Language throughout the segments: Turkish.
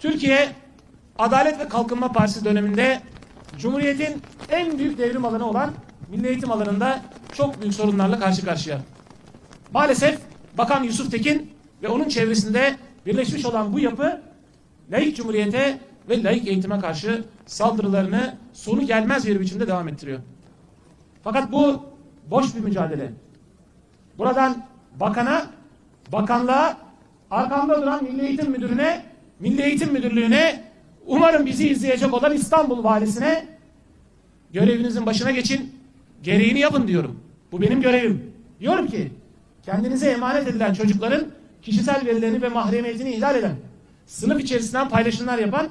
Türkiye Adalet ve Kalkınma Partisi döneminde Cumhuriyet'in en büyük devrim alanı olan milli eğitim alanında çok büyük sorunlarla karşı karşıya. Maalesef Bakan Yusuf Tekin ve onun çevresinde birleşmiş olan bu yapı laik cumhuriyete ve laik eğitime karşı saldırılarını sonu gelmez bir biçimde devam ettiriyor. Fakat bu boş bir mücadele. Buradan bakana, bakanlığa, arkamda duran Milli Eğitim Müdürü'ne, Milli Eğitim Müdürlüğü'ne, umarım bizi izleyecek olan İstanbul Valisi'ne görevinizin başına geçin, gereğini yapın diyorum. Bu benim görevim. Diyorum ki, kendinize emanet edilen çocukların kişisel verilerini ve mahremiyetini ihlal eden, sınıf içerisinden paylaşımlar yapan,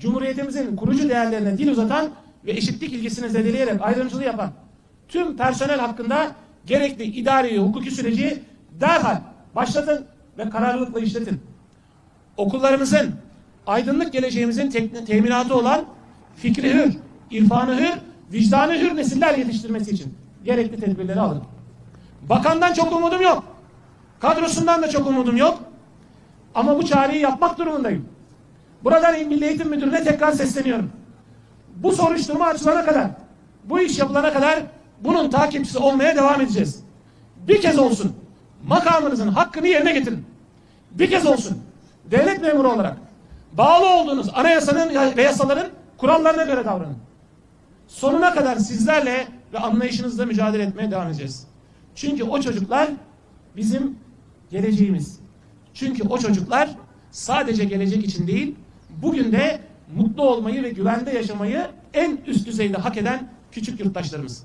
Cumhuriyetimizin kurucu değerlerine dil uzatan ve eşitlik ilgisini zedeleyerek ayrımcılığı yapan tüm personel hakkında gerekli idari hukuki süreci derhal başlatın ve kararlılıkla işletin. Okullarımızın aydınlık geleceğimizin teminatı olan fikri hür, irfanı hür, vicdanı hür nesiller yetiştirmesi için gerekli tedbirleri alın. Bakandan çok umudum yok. Kadrosundan da çok umudum yok. Ama bu çağrıyı yapmak durumundayım. Buradan İl Milli Eğitim Müdürü'ne tekrar sesleniyorum. Bu soruşturma açılana kadar, bu iş yapılana kadar bunun takipçisi olmaya devam edeceğiz. Bir kez olsun makamınızın hakkını yerine getirin. Bir kez olsun devlet memuru olarak bağlı olduğunuz anayasanın ve yasaların kurallarına göre davranın. Sonuna kadar sizlerle ve anlayışınızla mücadele etmeye devam edeceğiz. Çünkü o çocuklar bizim geleceğimiz. Çünkü o çocuklar sadece gelecek için değil, bugün de mutlu olmayı ve güvende yaşamayı en üst düzeyde hak eden küçük yurttaşlarımız.